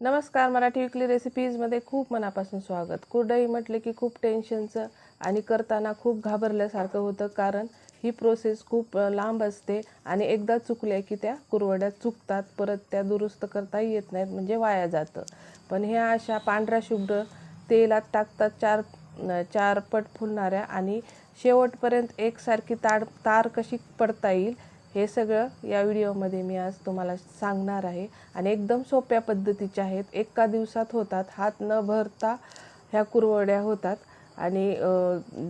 नमस्कार मराठी विकली रेसिपीजमध्ये खूप मनापासून स्वागत. कुरडई म्हटले की खूप टेन्शनचं आणि करताना खूप घाबरल्यासारखं होतं कारण ही प्रोसेस खूप लांब असते आणि एकदा चुकल्या की त्या कुरवड्या चुकतात परत त्या दुरुस्त करता येत नाहीत म्हणजे वाया जातं. पण ह्या अशा पांढऱ्या शुभ्र तेलात टाकतात चार चार पट फुलणाऱ्या आणि शेवटपर्यंत एकसारखी ताड तार कशी पडता येईल हे सगळं या व्हिडिओमध्ये मी आज तुम्हाला सांगणार आहे. आणि एकदम सोप्या पद्धतीच्या आहेत. एका दिवसात होतात. हात न भरता ह्या कुरवड्या होतात. आणि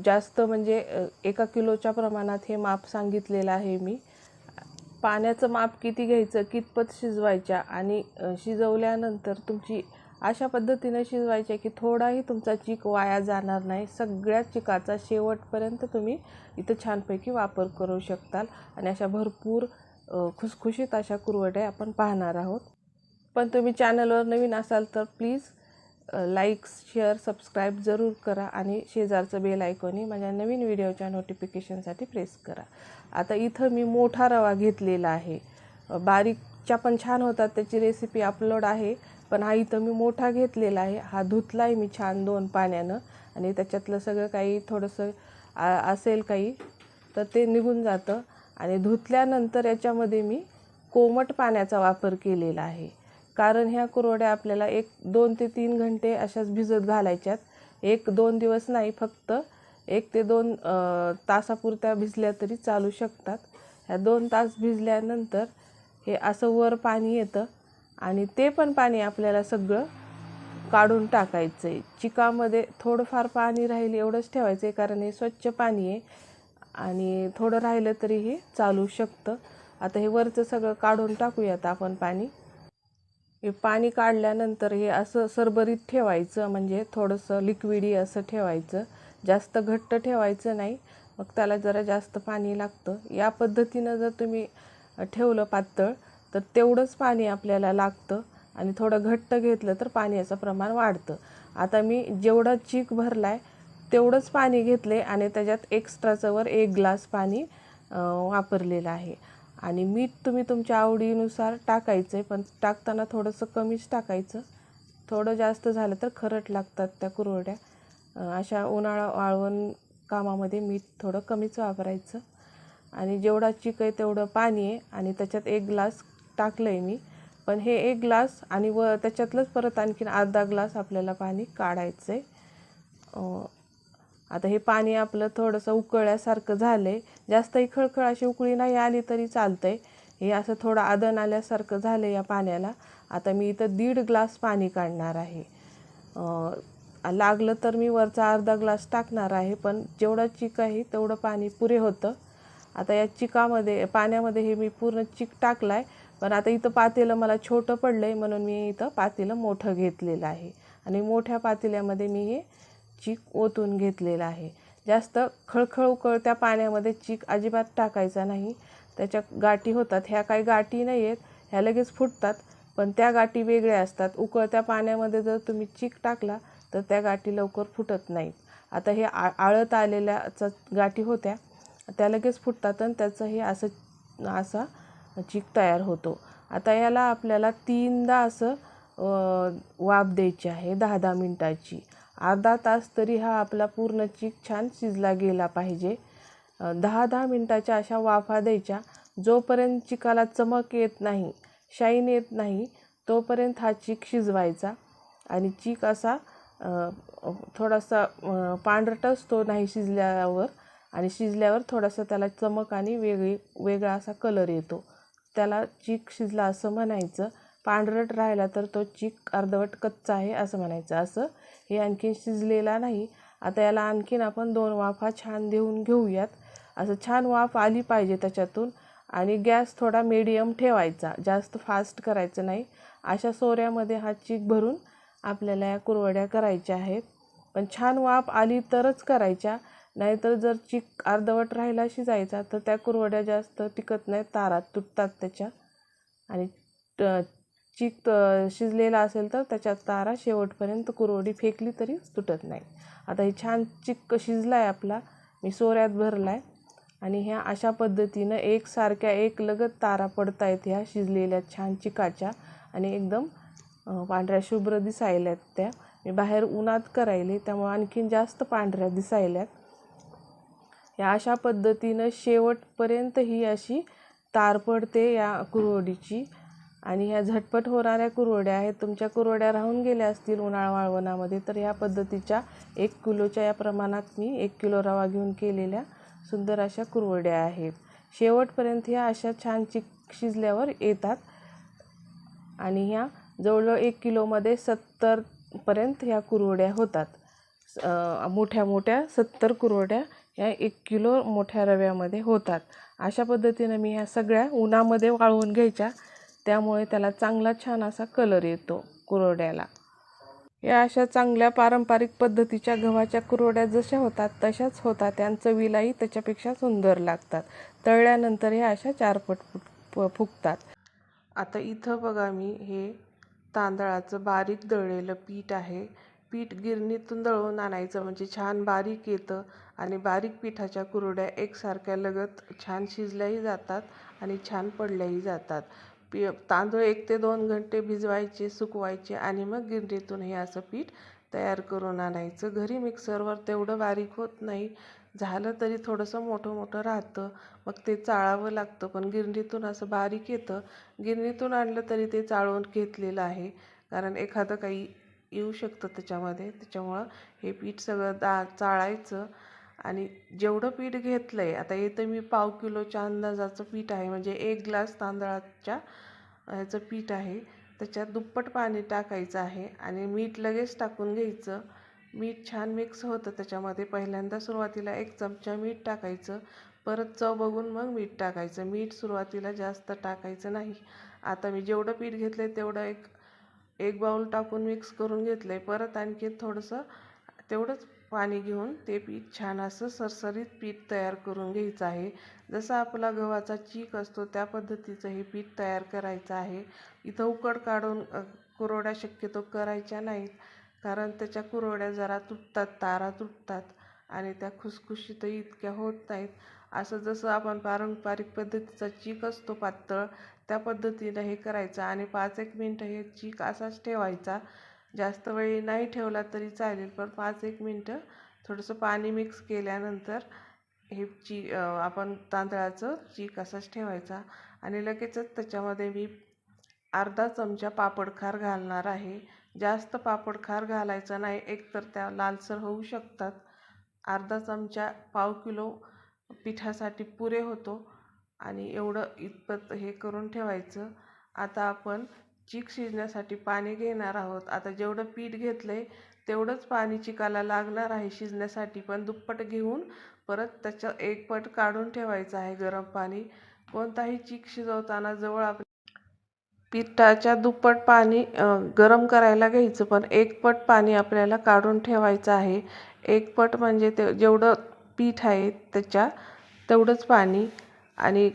जास्त म्हणजे एका किलोच्या प्रमाणात हे माप सांगितलेलं आहे मी. पाण्याचं माप किती घ्यायचं कितपत शिजवायच्या आणि शिजवल्यानंतर तुमची अशा पद्धतीने शिजवायचे की थोडाही तुमचा चीक वाया जाणार नाही. सगळ्या चिकाचा शेवटपर्यंत तुम्ही इथं छानपैकी वापर करू शकताल आणि अशा भरपूर खुसखुशीत अशा कुरवड्या आपण पाहणार आहोत. पण तुम्ही चॅनलवर नवीन असाल तर प्लीज लाईक शेअर सबस्क्राईब जरूर करा आणि शेजारचं बेल आयकॉनी माझ्या नवीन व्हिडिओच्या नोटिफिकेशनसाठी प्रेस करा. आता इथं मी मोठा रवा घेतलेला आहे. बारीकच्या पण छान होतात त्याची रेसिपी अपलोड आहे. पण हा इथं मी मोठा घेतलेला आहे. हा धुतला आहे मी छान दोन पाण्यानं. आणि त्याच्यातलं सगळं काही थोडंसं असेल काही तर ते निघून जातं. आणि धुतल्यानंतर याच्यामध्ये मी कोमट पाण्याचा वापर केलेला आहे. कारण ह्या कुरवड्या आपल्याला एक दोन ते तीन घंटे अशाच भिजत घालायच्यात. एक दोन दिवस नाही फक्त एक ते दोन तासापुरत्या भिजल्या तरी चालू शकतात. ह्या दोन तास भिजल्यानंतर हे असं वर पाणी येतं. आणि ते पण पाणी आपल्याला सगळं काढून टाकायचं आहे चिकामध्ये थोडंफार पाणी राहील एवढंच ठेवायचं आहे कारण हे स्वच्छ पाणी आहे आणि थोडं राहिलं तरी हे चालू शकतं. आता हे वरचं सगळं काढून टाकूयात आपण पाणी. हे पाणी काढल्यानंतर हे असं सरबरीत ठेवायचं म्हणजे थोडंसं लिक्विडी असं ठेवायचं. जास्त घट्ट ठेवायचं नाही. मग त्याला जरा जास्त पाणी लागतं. या पद्धतीनं जर तुम्ही ठेवलं पातळ तर तेवढंच पाणी आपल्याला लागतं आणि थोडं घट्ट घेतलं तर पाण्याचं प्रमाण वाढतं. आता मी जेवढा चीक भरला आहे तेवढंच पाणी घेतले आणि त्याच्यात एक्स्ट्राचं वर एक ग्लास पाणी वापरलेलं आहे. आणि मीठ तुम्ही तुमच्या आवडीनुसार टाकायचं आहे पण टाकताना थोडंसं कमीच टाकायचं. थोडं जास्त झालं तर खरट लागतात त्या कुरवड्या. अशा उन्हाळा वाळवण कामामध्ये मीठ थोडं कमीच वापरायचं. आणि जेवढा चिक आहे तेवढं पाणी आहे आणि त्याच्यात एक ग्लास टाकलं आहे मी. पण हे एक ग्लास आणि व त्याच्यातलंच परत आणखीन अर्धा ग्लास आपल्याला पाणी काढायचं आहे आता हे पाणी आपलं थोडंसं उकळल्यासारखं झालं आहे जास्तही खळखळ अशी उकळी नाही आली तरी चालतं आहे हे असं थोडं आदन आल्यासारखं झालं या पाण्याला. आता मी इथं दीड ग्लास पाणी काढणार आहे. लागलं तर मी वरचा अर्धा ग्लास टाकणार आहे पण जेवढं चिक आहे तेवढं पाणी पुरे होतं. आता या चिकामध्ये पाण्यामध्ये हे मी पूर्ण चिक टाकला आहे पण आता इथं पातेलं मला छोटं पडलं आहे म्हणून मी इथं पातेलं मोठं घेतलेलं आहे. आणि मोठ्या पातेल्यामध्ये मी हे चीक ओतून घेतलेलं आहे. जास्त खळखळ उकळत्या पाण्यामध्ये चीक अजिबात टाकायचा नाही. त्याच्या गाठी होतात. ह्या काही गाठी नाही आहेत ह्या लगेच फुटतात. पण त्या गाठी वेगळ्या असतात. उकळत्या पाण्यामध्ये जर तुम्ही चीक टाकला तर त्या गाठी लवकर फुटत नाहीत. आता हे आ आळत आलेल्याचा गाठी होत्या त्या लगेच फुटतात आणि त्याचं हे असं असा चीक तयार होतो. आता याला आपल्याला तीनदा असं वाफ द्यायची आहे दहा दहा मिनटाची. अर्धा तास तरी हा आपला पूर्ण चीक छान शिजला गेला पाहिजे. दहा दहा मिनटाच्या अशा वाफा द्यायच्या. जोपर्यंत चिकाला चमक येत नाही शाईन येत नाही तोपर्यंत हा चीक शिजवायचा. आणि चीक असा थोडासा अ, पांढरटच तो नाही शिजल्यावर. आणि शिजल्यावर थोडासा त्याला चमक आणि वेगळी वेगळा असा कलर येतो. त्याला चीक शिजला असं म्हणायचं. पांढरट राहिला तर तो चीक अर्धवट कच्चा आहे असं म्हणायचं. असं हे आणखीन शिजलेला नाही. आता याला आणखीन आपण दोन वाफा छान देऊन घेऊयात. असं छान वाफ आली पाहिजे त्याच्यातून आणि गॅस थोडा मीडियम ठेवायचा. जास्त फास्ट करायचं नाही. अशा सोऱ्यामध्ये हा चीक भरून आपल्याला या कुरवड्या करायच्या आहेत. पण छान वाफ आली तरच करायच्या. नाहीतर जर चिक अर्धवट राहिला शिजायचा तर त्या कुरवड्या जास्त टिकत नाहीत तारात तुटतात त्याच्या. आणि ट- चिक शिजलेला असेल तर त्याच्यात तारा शेवटपर्यंत कुरवडी फेकली तरी तुटत नाही. आता हे छान चिक्क शिजला आहे आपला मी सोऱ्यात भरला आहे आणि ह्या अशा पद्धतीनं एकसारख्या एक लगत तारा पडतायत ह्या शिजलेल्या छान चिकाच्या. आणि एकदम पांढऱ्या शुभ्र दिसायल्यात त्या. मी बाहेर उन्हात करायले त्यामुळे आणखीन जास्त पांढऱ्या दिसायल्यात. या अशा पद्धतीनं शेवटपर्यंत ही अशी तार पडते या कुरवडीची. आणि ह्या झटपट होणाऱ्या कुरवड्या आहेत तुमच्या कुरवड्या राहून गेल्या असतील उन्हाळा वाळवणामध्ये तर ह्या पद्धतीच्या एक किलोच्या या प्रमाणात मी एक किलो रवा घेऊन केलेल्या सुंदर अशा कुरवड्या आहेत. शेवटपर्यंत ह्या अशा छान चिक शिजल्यावर येतात. आणि ह्या जवळजवळ एक किलोमध्ये सत्तरपर्यंत ह्या कुरवड्या होतात. मोठ्या मोठ्या सत्तर कुरवड्या ह्या एक किलो मोठ्या रव्यामध्ये होतात. अशा पद्धतीनं मी ह्या सगळ्या उन्हामध्ये वाळवून घ्यायच्या. त्यामुळे त्याला चांगला छान असा कलर येतो कुरवड्याला. या अशा चांगल्या पारंपरिक पद्धतीच्या गव्हाच्या कुरवड्या जशा होतात तशाच होतात. त्यांचं चवीलाही त्याच्यापेक्षा सुंदर लागतात. तळल्यानंतर ह्या अशा चारपट फुट फुगतात. आता इथं बघा मी हे तांदळाचं बारीक दळलेलं पीठ आहे. पीठ गिरणीतून दळून आणायचं म्हणजे छान बारीक येतं आणि बारीक पिठाच्या कुरड्या एकसारख्या लगत छान शिजल्याही जातात आणि छान पडल्याही जातात. पी तांदूळ एक ते दोन घंटे भिजवायचे सुकवायचे आणि मग गिरणीतून हे असं पीठ तयार करून आणायचं. घरी मिक्सरवर तेवढं बारीक होत नाही. झालं तरी थोडंसं मोठं मोठं राहतं. मग ते चाळावं लागतं पण गिरणीतून असं बारीक येतं. गिरणीतून आणलं तरी ते चाळून घेतलेलं आहे. कारण एखादं काही येऊ शकतं त्याच्यामध्ये. त्याच्यामुळं हे पीठ सगळं दा चाळायचं आणि जेवढं पीठ घेतलं आहे आता इथं मी पाव किलोच्या अंदाजाचं पीठ आहे. म्हणजे एक ग्लास तांदळाच्या ह्याचं पीठ आहे. त्याच्यात दुप्पट पाणी टाकायचं आहे आणि मीठ लगेच टाकून घ्यायचं. मीठ छान मिक्स होतं त्याच्यामध्ये. पहिल्यांदा सुरुवातीला एक चमचा मीठ टाकायचं. परत चव बघून मग मीठ टाकायचं. मीठ सुरुवातीला जास्त टाकायचं नाही. आता मी जेवढं पीठ घेतलं आहे तेवढं एक एक बाऊल टाकून मिक्स करून घेतलं आहे परत आणखी थोडंसं तेवढंच पाणी घेऊन ते पीठ छान असं सरसरीत पीठ तयार करून घ्यायचं आहे. जसा आपला गव्हाचा चीक असतो त्या पद्धतीचं हे पीठ तयार करायचं आहे. इथं उकड काढून कुरवड्या शक्यतो करायच्या नाहीत. कारण त्याच्या कुरवड्या जरा तुटतात तारा तुटतात आणि त्या खुसखुशीतही इतक्या होत नाहीत. असं जसं आपण पारंपरिक पद्धतीचा चीक असतो पातळ त्या पद्धतीनं हे करायचं आणि पाच एक मिनटं हे चीक असाच ठेवायचा. जास्त वेळी नाही ठेवला तरी चालेल पण पाच एक मिनटं थोडंसं पाणी मिक्स केल्यानंतर हे ची आपण तांदळाचं चीक असाच ठेवायचा आणि लगेचच त्याच्यामध्ये मी अर्धा चमचा पापडखार घालणार आहे. जास्त पापडखार घालायचा नाही एकतर त्या लालसर होऊ शकतात. अर्धा चमचा पाव किलो पिठासाठी पुरे होतो. आणि एवढं इतपत हे करून ठेवायचं. आता आपण चीक शिजण्यासाठी पाणी घेणार आहोत. आता जेवढं पीठ घेतलं आहे तेवढंच पाणी चिकाला लागणार आहे. शिजण्यासाठी पण दुप्पट घेऊन परत त्याचं एक पट काढून ठेवायचं आहे गरम पाणी. कोणताही चीक शिजवताना जवळ आप पिठाच्या दुप्पट पाणी गरम करायला घ्यायचं. पण एक पट पाणी आपल्याला काढून ठेवायचं आहे. एक पट म्हणजे ते जेवढं पीठ आहे त्याच्या तेवढंच पाणी आणि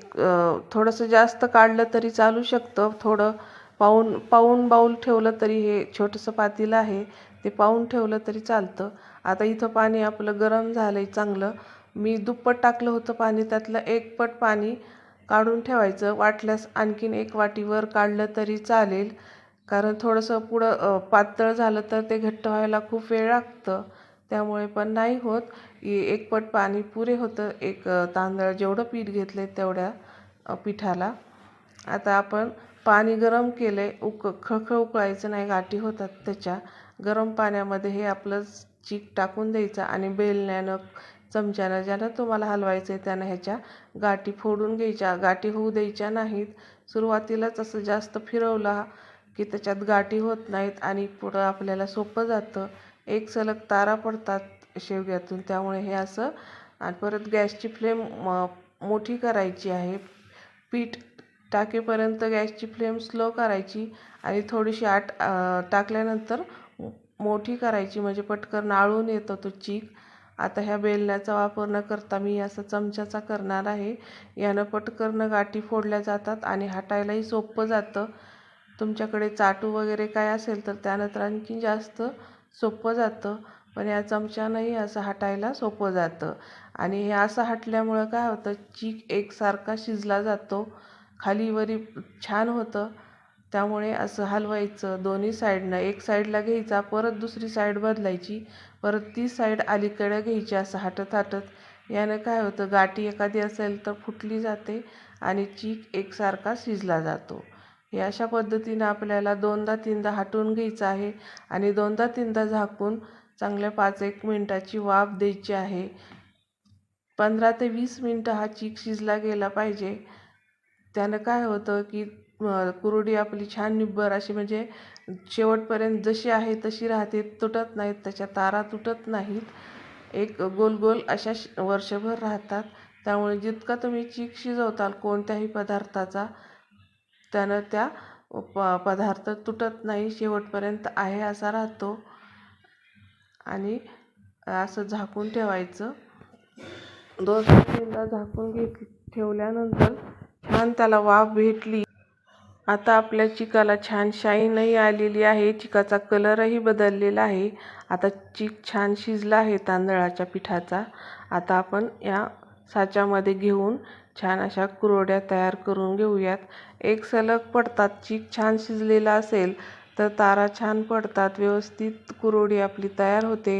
थोडंसं जास्त काढलं तरी चालू शकतं. थोडं पाऊण पाऊण बाऊल ठेवलं तरी हे छोटंसं पातेलं आहे ते पाऊण ठेवलं तरी चालतं. आता इथं पाणी आपलं गरम झालं आहे चांगलं. मी दुप्पट टाकलं होतं पाणी त्यातलं एक पट पाणी काढून ठेवायचं. वाटल्यास आणखीन एक वाटीवर काढलं तरी चालेल. कारण थोडंसं पुढं पातळ झालं तर ते घट्ट व्हायला खूप वेळ लागतं. त्यामुळे पण नाही होत. एक पट पाणी पुरे होतं एक तांदळ जेवढं पीठ घेतलं आहे तेवढ्या पिठाला. आता आपण पाणी गरम केले उक खळखळ उकळायचं नाही गाठी होतात त्याच्या. गरम पाण्यामध्ये हे आपलं चीक टाकून द्यायचं आणि बेलण्यानं चमच्यानं ज्यानं तुम्हाला हलवायचं आहे त्यानं ह्याच्या गाठी फोडून घ्यायच्या. गाठी होऊ द्यायच्या नाहीत. सुरुवातीलाच असं जास्त फिरवला की त्याच्यात गाठी होत नाहीत आणि पुढं आपल्याला सोपं जातं. एक सलग तारा पडतात शेवग्यातून. त्यामुळे हे असं आणि परत गॅसची फ्लेम म मोठी करायची आहे. पीठ टाकेपर्यंत गॅसची फ्लेम स्लो करायची आणि थोडीशी आट टाकल्यानंतर मोठी करायची. म्हणजे पटकन आळून येतो तो चीक. आता ह्या बेलण्याचा वापर न करता मी असं चमच्याचा करणार आहे. यानं पटकन गाठी फोडल्या जातात आणि हाटायलाही सोपं जातं. तुमच्याकडे चाटू वगैरे काय असेल तर त्यानंतर आणखी जास्त सोपं जातं. पण या चमच्यानंही असं हटायला सोपं जातं. आणि हे असं हटल्यामुळं काय होतं चीक एकसारखा शिजला जातो. खाली वरी छान होतं. त्यामुळे असं हलवायचं दोन्ही साईडनं. एक साईडला घ्यायचा परत दुसरी साईड बदलायची. परत ती साईड अलीकडं घ्यायची असं हटत हटत. यानं काय होतं गाठी एखादी असेल तर फुटली जाते आणि चीक एकसारखा शिजला जातो. हे अशा पद्धतीनं आपल्याला दोनदा तीनदा हटवून घ्यायचं आहे आणि दोनदा तीनदा झाकून चांगल्या पाच एक मिनटाची वाफ द्यायची आहे. पंधरा ते वीस मिनटं हा चीक शिजला गेला पाहिजे. त्यानं काय होतं की कुरडी आपली छान निब्बर अशी म्हणजे शेवटपर्यंत जशी आहे तशी राहते तुटत नाहीत त्याच्या तारा तुटत नाहीत. एक गोल गोल अशा वर्षभर राहतात. त्यामुळे जितका तुम्ही चीक शिजवताल कोणत्याही पदार्थाचा त्यानं त्या प पदार्थ तुटत नाही शेवटपर्यंत आहे असा राहतो. आणि असं झाकून ठेवायचं. दोन तीनदा झाकून घेत ठेवल्यानंतर छान त्याला वाफ भेटली. आता आपल्या चिकाला छान शाईनही आलेली आहे. चिकाचा कलरही बदललेला आहे. आता चिक छान शिजला आहे तांदळाच्या पिठाचा. आता आपण या साच्यामध्ये घेऊन छान अशा कुरोड्या तयार करून घेऊयात. एक सलग पडतात चीक छान शिजलेला असेल तर तारा छान पडतात व्यवस्थित कुरोडी आपली तयार होते.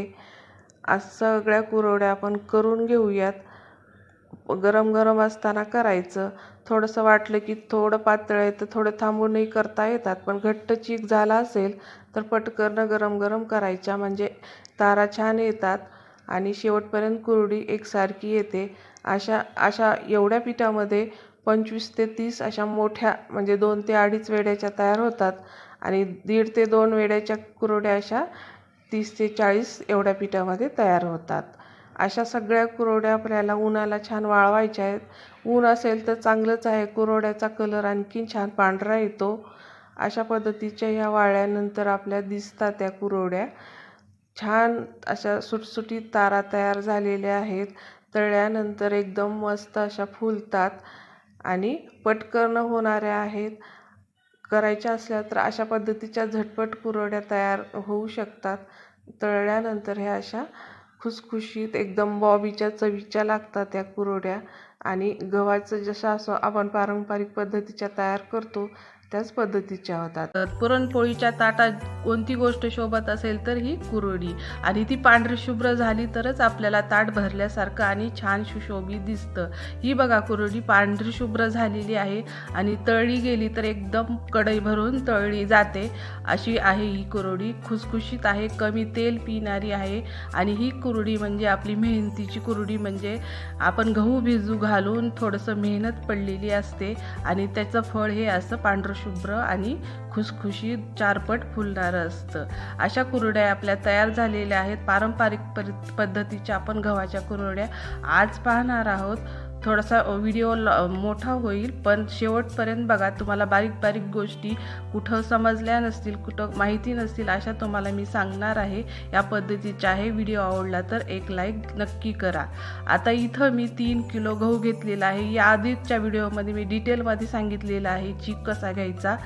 असं सगळ्या कुरोड्या आपण करून घेऊयात. गरम गरम असताना करायचं. थोडंसं वाटलं की थोडं पातळ आहे तर थोडं थांबूनही करता येतात. पण घट्ट चीक झाला असेल तर पटकन गरम गरम करायच्या. म्हणजे तारा छान येतात आणि शेवटपर्यंत कुरडी एकसारखी येते. अशा अशा एवढ्या पिठामध्ये पंचवीस ते तीस अशा मोठ्या म्हणजे दोन ते अडीच वेड्याच्या तयार होतात. आणि दीड ते दोन वेड्याच्या कुरड्या अशा तीस ते चाळीस एवढ्या पिठामध्ये तयार होतात. अशा सगळ्या कुरवड्या आपल्याला उन्हाला छान वाळवायच्या आहेत. ऊन असेल तर चांगलंच आहे. कुरवड्याचा कलर आणखीन छान पांढरा येतो. अशा पद्धतीच्या ह्या वाळल्यानंतर आपल्या दिसतात त्या कुरवड्या छान अशा सुटसुटीत तारा तयार झालेल्या आहेत. तळल्यानंतर एकदम मस्त अशा फुलतात आणि पटकन होणाऱ्या आहेत. करायच्या असल्या तर अशा पद्धतीच्या झटपट कुरवड्या तयार होऊ शकतात. तळल्यानंतर ह्या अशा खुसखुशीत एकदम बॉबीच्या चवीच्या लागतात त्या कुरवड्या आणि गव्हाचं जसं असं आपण पारंपरिक पद्धतीच्या तयार करतो त्याच पद्धतीच्या होतात. तर पुरणपोळीच्या ताटात कोणती गोष्ट शोभत असेल तर ही कुरडी. आणि ती पांढरी शुभ्र झाली तरच आपल्याला ताट भरल्यासारखं आणि छान सुशोभित दिसतं. ही बघा कुरडी पांढरी शुभ्र झालेली आहे आणि तळली गेली तर एकदम कढई भरून तळली जाते. अशी आहे ही कुरडी. खुसखुशीत आहे कमी तेल पिणारी आहे आणि ही कुरडी म्हणजे आपली मेहनतीची कुरडी म्हणजे आपण गहू भिजू घालून थोडंसं मेहनत पडलेली असते आणि त्याचं फळ हे असं पांढरशुभ्र आणि खुसखुशीत चारपट फुलणारं असतं. अशा कुरड्या आपल्या तयार झालेल्या आहेत. पारंपरिक पद्धतीच्या आपण गव्हाच्या कुरड्या आज पाहणार आहोत. थोडासा व्हिडिओ मोठा होईल पण शेवटपर्यंत बघा तुम्हाला बारीक बारीक गोष्टी कुठं समजल्या नसतील कुठं माहिती नसतील अशा तुम्हाला मी सांगणार आहे. या पद्धतीच्या आहे व्हिडिओ आवडला तर एक लाईक नक्की करा. आता इथं मी तीन किलो गहू घेतलेला आहे. या आधीच्या व्हिडिओमध्ये मी डिटेलमध्ये सांगितलेलं आहे चीक कसा घ्यायचा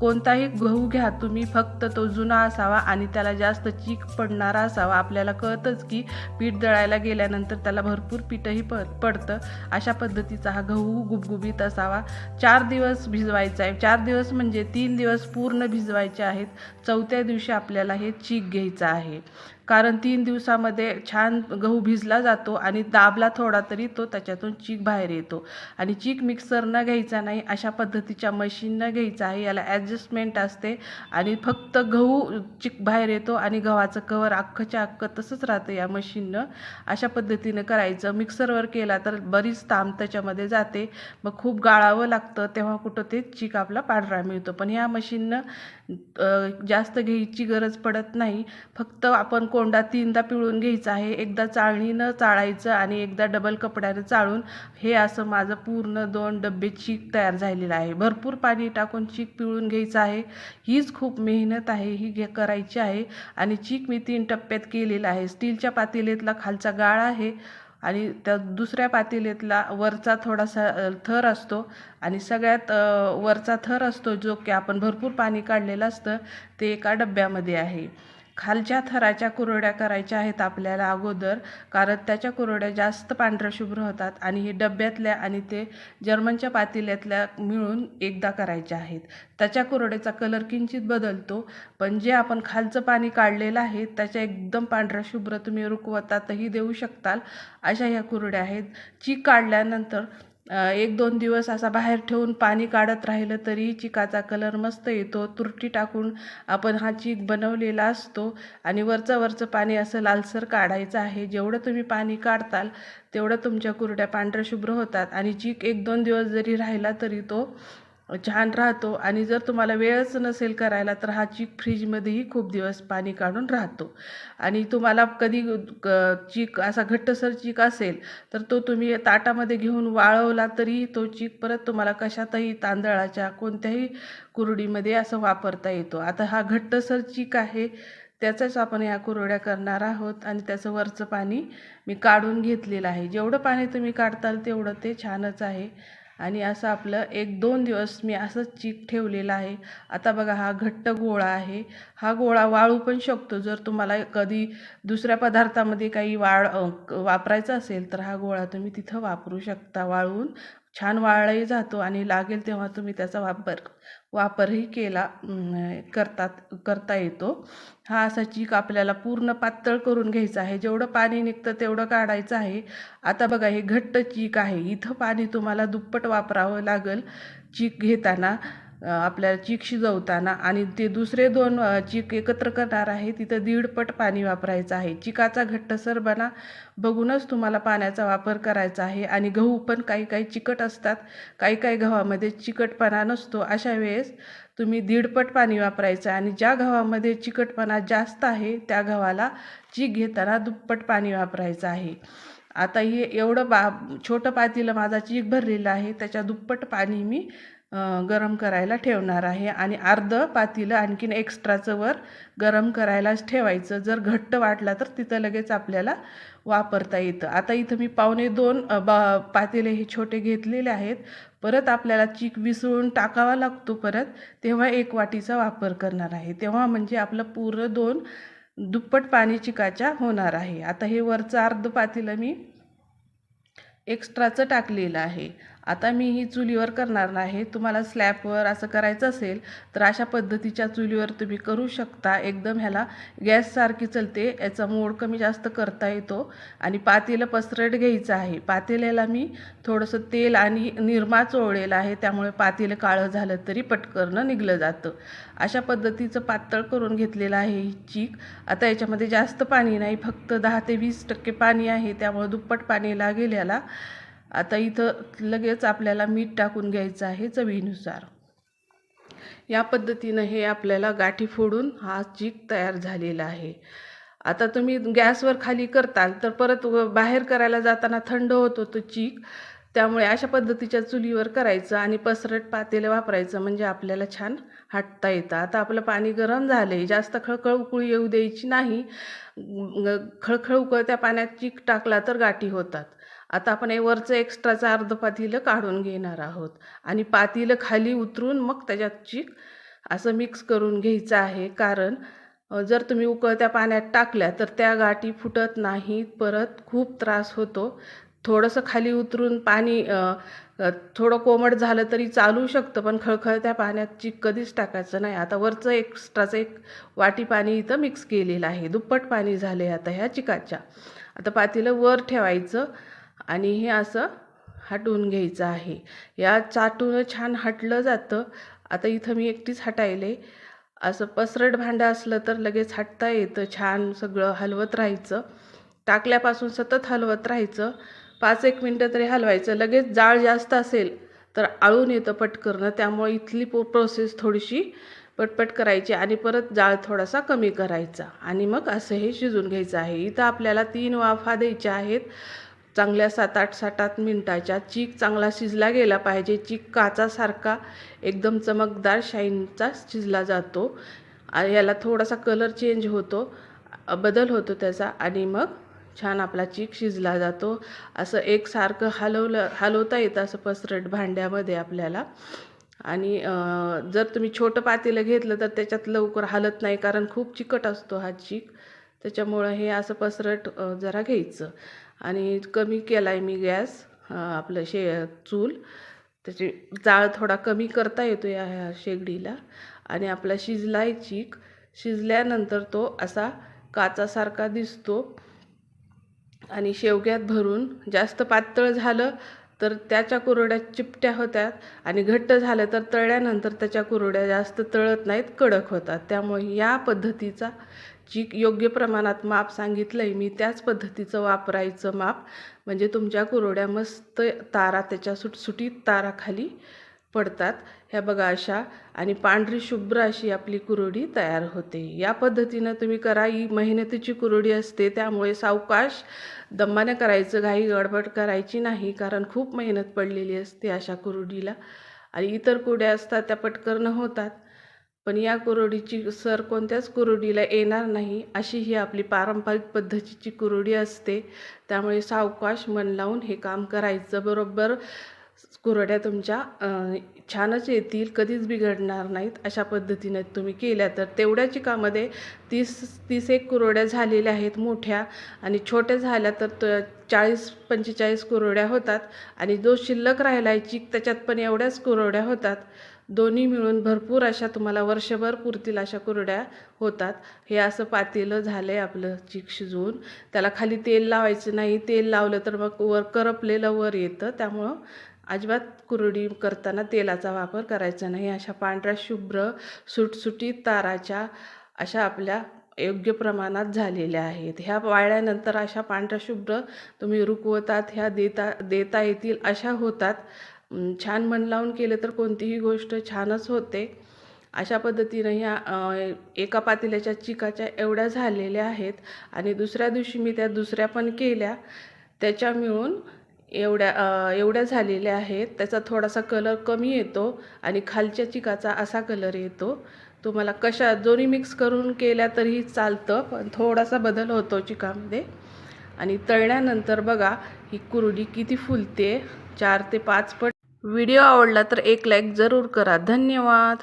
कोणताही गहू घ्या तुम्ही फक्त तो जुना असावा आणि त्याला जास्त चीक पडणारा असावा. आपल्याला कळतंच की पीठ दळायला गेल्यानंतर त्याला भरपूर पीठही प पडतं. अशा पद्धतीचा हा गहू गुबगुबीत असावा. चार दिवस भिजवायचा आहे. चार दिवस म्हणजे तीन दिवस पूर्ण भिजवायचे आहेत. चौथ्या दिवशी आपल्याला हे चीक घ्यायचं आहे. कारण तीन दिवसामध्ये छान गहू भिजला जातो आणि दाबला थोडा तरी तो त्याच्यातून चीक बाहेर येतो. आणि चीक मिक्सरनं घ्यायचा नाही अशा पद्धतीच्या मशीननं घ्यायचा आहे. याला ॲडजस्टमेंट असते आणि फक्त गहू चीक बाहेर येतो आणि गव्हाचं कवर अख्खच्या अख्खं तसंच राहतं या मशीननं अशा पद्धतीनं करायचं. मिक्सरवर केला तर बरीच ताम त्याच्यामध्ये जाते. मग खूप गाळावं लागतं तेव्हा कुठं ते चीक आपला पांढरा मिळतो. पण ह्या मशीननं जास्त घ्यायची गरज पडत नाही. फक्त आपण को कोंडा तीनदा पिळून घ्यायचा आहे. एकदा चाळणीनं चाळायचं आणि एकदा डबल कपड्यानं चाळून हे असं माझं पूर्ण दोन डब्बे चीक तयार झालेलं आहे. भरपूर पाणी टाकून चीक पिळून घ्यायचं आहे. हीच खूप मेहनत आहे ही घे करायची आहे आणि चीक मी तीन टप्प्यात केलेला आहे. स्टीलच्या पातेल्यातला खालचा गाळ आहे आणि त्या दुसऱ्या पातेल्यातला वरचा थोडासा थर असतो आणि सगळ्यात वरचा थर असतो जो की आपण भरपूर पाणी काढलेलं असतं ते एका डब्यामध्ये आहे. खालच्या थराच्या कुरड्या करायच्या आहेत आपल्याला अगोदर कारण त्याच्या कुरड्या जास्त पांढऱ्या शुभ्र होतात आणि हे डब्यातल्या आणि ते जर्मनच्या पातेल्यातल्या मिळून एकदा करायच्या आहेत. त्याच्या कुरड्याचा कलर किंचित बदलतो पण जे आपण खालचं पाणी काढलेलं आहे त्याच्या एकदम पांढऱ्या शुभ्र तुम्ही रुकवतातही देऊ शकताल अशा ह्या कुरड्या आहेत. ची काढल्यानंतर एक दोन दिवस असा बाहेर ठेवून पाणी काढत राहिलं तरी चिकाचा कलर मस्त येतो. तुरटी टाकून आपण हा चिक बनवलेला असतो आणि वरचं वरचं पाणी असं लालसर काढायचं आहे. जेवढं तुम्ही पाणी काढताल तेवढं तुमच्या कुरड्या पांढऱ्या शुभ्र होतात आणि चीक एक दोन दिवस जरी राहिला तरी तो छान राहतो आणि जर तुम्हाला वेळच नसेल करायला तर हा चीक फ्रीजमध्येही खूप दिवस पाणी काढून राहतो. आणि तुम्हाला कधी क- चीक असा घट्टसर चीक असेल तर तो तुम्ही ताटामध्ये घेऊन वाळवला तरी तो चीक परत तुम्हाला कशातही तांदळाच्या कोणत्याही कुरडीमध्ये असं वापरता येतो. आता हा घट्टसर चीक आहे त्याचाच आपण ह्या कुरड्या करणार आहोत आणि त्याचं वरचं पाणी मी काढून घेतलेलं आहे. जेवढं पाणी तुम्ही काढताल तेवढं ते छानच आहे. आणि असं आपलं एक दोन दिवस मी असंच चीक ठेवलेला आहे. आता बघा हा घट्ट गोळा आहे. हा गोळा वाळू पण शकतो. जर तुम्हाला कधी दुसऱ्या पदार्थामध्ये काही वाळ वापरायचं वापरायचा असेल तर हा गोळा तुम्ही तिथं वापरू शकता वाळवून छान वाळलाही जातो आणि लागेल तेव्हा तुम्ही त्याचा वापर वापरही केला करतात करता येतो. हा असा चीक आपल्याला पूर्ण पातळ करून घ्यायचा आहे. जेवढं पाणी निघतं तेवढं काढायचं आहे. आता बघा हे घट्ट चीक आहे. इथं पाणी तुम्हाला दुप्पट वापरावं लागेल चीक घेताना. आपल्याला चीक शिजवताना आणि ते दुसरे दोन चीक एकत्र करणार आहे तिथं दीडपट पाणी वापरायचं आहे. चिकाचा घट्टसरपणा बघूनच तुम्हाला पाण्याचा वापर करायचा आहे आणि गहू पण काही काही चिकट असतात. काही काही गव्हामध्ये चिकटपणा नसतो. अशा वेळेस तुम्ही दीडपट पाणी वापरायचं आणि ज्या गव्हामध्ये चिकटपणा जास्त आहे त्या गव्हाला चीक घेताना दुप्पट पाणी वापरायचं आहे. आता हे एवढं बा छोटं पातीलं माझा चीक भरलेलं आहे त्याच्या दुप्पट पाणी मी गरम करायला ठेवणार आहे आणि अर्ध पातेलं आणखीन एक्स्ट्राचं वर गरम करायलाच ठेवायचं. जर घट्ट वाटला तर तिथं लगेच आपल्याला वापरता येतं. आता इथं मी पावणे दोन बा पातेले हे छोटे घेतलेले आहेत. परत आपल्याला चीक विसळून टाकावा लागतो परत तेव्हा एक वाटीचा वापर करणार आहे. तेव्हा म्हणजे आपलं पुरं दोन दुप्पट पाणी चिकाच्या होणार आहे. आता हे वरचं अर्ध पातेलं मी एक्स्ट्राचं टाकलेलं आहे. आता मी ही चुलीवर करणार नाही. तुम्हाला स्लॅबवर असं करायचं असेल तर अशा पद्धतीच्या चुलीवर तुम्ही करू शकता. एकदम ह्याला गॅससारखी चलते. याचा मोड कमी जास्त करता येतो. आणि पातेलं पसरट घ्यायचं आहे. पातेल्याला मी थोडंसं तेल आणि निरमा चोळलेलं आहे. त्यामुळे पातेलं काळं झालं तरी पटकरनं निघलं जातं. अशा पद्धतीचं पातळ करून घेतलेलं आहे ही चीक. आता याच्यामध्ये जास्त पाणी नाही. फक्त दहा ते वीस टक्के पाणी आहे. त्यामुळे दुप्पट पाणी लागेल याला. आता इथं लगेच आपल्याला मीठ टाकून घ्यायचं आहे चवीनुसार. या पद्धतीनं हे आपल्याला गाठी फोडून हा चीक तयार झालेला आहे. आता तुम्ही गॅसवर खाली करताल तर परत व- बाहेर करायला जाताना थंड होतो तो चीक. त्यामुळे अशा पद्धतीच्या चुलीवर करायचं आणि पसरट पातेलं वापरायचं म्हणजे आपल्याला छान हाटता येतं. आता आपलं पाणी गरम झालं आहे जास्त खळखळ उकळी येऊ द्यायची नाही. खळखळ उकळत्या पाण्यात चीक टाकला तर गाठी होतात. आता आपण हे वरचं एक्स्ट्राचं अर्ध पातीलं काढून घेणार आहोत. आणि पातीलं खाली उतरून मग त्याच्यात चीक असं मिक्स करून घ्यायचं आहे. कारण जर तुम्ही उकळत्या पाण्यात टाकल्या तर त्या गाठी फुटत नाहीत परत खूप त्रास होतो. थोडंसं खाली उतरून पाणी थोडं कोमट झालं तरी चालू शकतं पण खळखळत्या पाण्यात चीक कधीच टाकायचं नाही. आता वरचं एक्स्ट्राचं एक वाटी पाणी इथं मिक्स केलेलं आहे. दुप्पट पाणी झाले आता ह्या चिकाच्या. आता पातीलं वर ठेवायचं. आणि हे असं हटवून घ्यायचं आहे. या चाटून छान हटलं जातं. आता इथं मी एकटीच हटायले. असं पसरट भांडं असलं तर लगेच हटता येतं. छान सगळं हलवत राहायचं. टाकल्यापासून सतत हलवत राहायचं. पाच एक मिनटं तरी हलवायचं. लगेच जाळ जास्त असेल तर आळून येतं पटकरणं. त्यामुळे इथली पो प्रोसेस थोडीशी पटपट करायची आणि परत जाळ थोडासा कमी करायचा. आणि मग असं हे शिजून घ्यायचं आहे. इथं आपल्याला तीन वाफा द्यायच्या आहेत. चांगल्या सात आठ सात आठ मिनटाच्या चीक चांगला शिजला गेला पाहिजे. चीक काचासारखा एकदम चमकदार शाईनचा शिजला जातो. याला थोडासा कलर चेंज होतो बदल होतो त्याचा आणि मग छान आपला चीक शिजला जातो. असं एकसारखं हलवलं हलवता येतं असं पसरट भांड्यामध्ये आपल्याला. आणि जर तुम्ही छोटं पातेलं घेतलं तर त्याच्यात लवकर हालत नाही कारण खूप चिकट असतो हा चीक. त्याच्यामुळं हे असं पसरट जरा घ्यायचं. आणि कमी केला आहे मी गॅस आपलं शे चूल. त्याची जाळ थोडा कमी करता येतो या ह्या शेगडीला. आणि आपला शिजला आहे चीक. शिजल्यानंतर तो असा काचासारखा दिसतो. आणि शेवग्यात भरून जास्त पातळ झालं तर त्याच्या कुरड्या चिपट्या होतात. आणि घट्ट झालं तर तळल्यानंतर त्याच्या कुरड्या जास्त तळत नाहीत कडक होतात. त्यामुळे या पद्धतीचा जी योग्य प्रमाणात माप सांगितलं आहे मी त्याच पद्धतीचं वापरायचं माप. म्हणजे तुमच्या कुरड्या मस्त तारा त्याच्या सुटसुटीत ताराखाली पडतात. ह्या बघा अशा. आणि पांढरी शुभ्र अशी आपली कुरडी तयार होते. या पद्धतीनं तुम्ही करा. ही मेहनतीची कुरडी असते. त्यामुळे सावकाश दमाने करायचं घाई गडबड करायची नाही. कारण खूप मेहनत पडलेली असते अशा कुरडीला. आणि इतर कुरड्या असतात त्या पटकन होतात. पण या कुरडीची सर कोणत्याच कुरडीला येणार नाही अशी ही आपली पारंपरिक पद्धतीची कुरडी असते. त्यामुळे सावकाश मन लावून हे काम करायचं बरोबर? कुरड्या तुमच्या छानच येतील कधीच बिघडणार नाहीत अशा पद्धतीने तुम्ही केल्या तर. तेवढ्या चिकामध्ये तीस तीस एक कुरड्या झालेल्या आहेत मोठ्या. आणि छोट्या झाल्या तर त चाळीस पंचेचाळीस कुरड्या होतात. आणि जो शिल्लक राहिला आहे चिक त्याच्यात पण एवढ्याच कुरड्या होतात. दोन्ही मिळून भरपूर अशा तुम्हाला वर्षभर पुरतील अशा कुरड्या होतात. हे असं पातेलं झालं आहे आपलं चीक शिजवून. त्याला खाली तेल लावायचं नाही. तेल लावलं तर मग वर करपलेलं वर येतं. त्यामुळं अजिबात कुरडी करताना तेलाचा वापर करायचा नाही. अशा पांढऱ्या शुभ्र सुटसुटीत ताराच्या अशा आपल्या योग्य प्रमाणात झालेल्या आहेत. ह्या वाळल्यानंतर अशा पांढऱ्या शुभ्र तुम्ही रुकवतात ह्या देता देता येतील अशा होतात. छान मन लावून केलं तर कोणतीही गोष्ट छानच होते. अशा पद्धतीनं ह्या एका पातेल्याच्या चिकाच्या एवढ्या झालेल्या आहेत आणि दुसऱ्या दिवशी मी त्या दुसऱ्या पण केल्या. त्याच्या मिळून एवढ्या एवढ्या झालेल्या आहेत. त्याचा थोडासा कलर कमी येतो आणि खालच्या चिकाचा असा कलर येतो. तुम्हाला कशा दोन्ही मिक्स करून केल्या तरीही चालतं पण थोडासा बदल होतो चिकामध्ये. आणि तळल्यानंतर बघा ही कुरडी किती फुलते. चार ते पाच पट व्हिडिओ आवडला तर एक लाईक जरूर करा. धन्यवाद.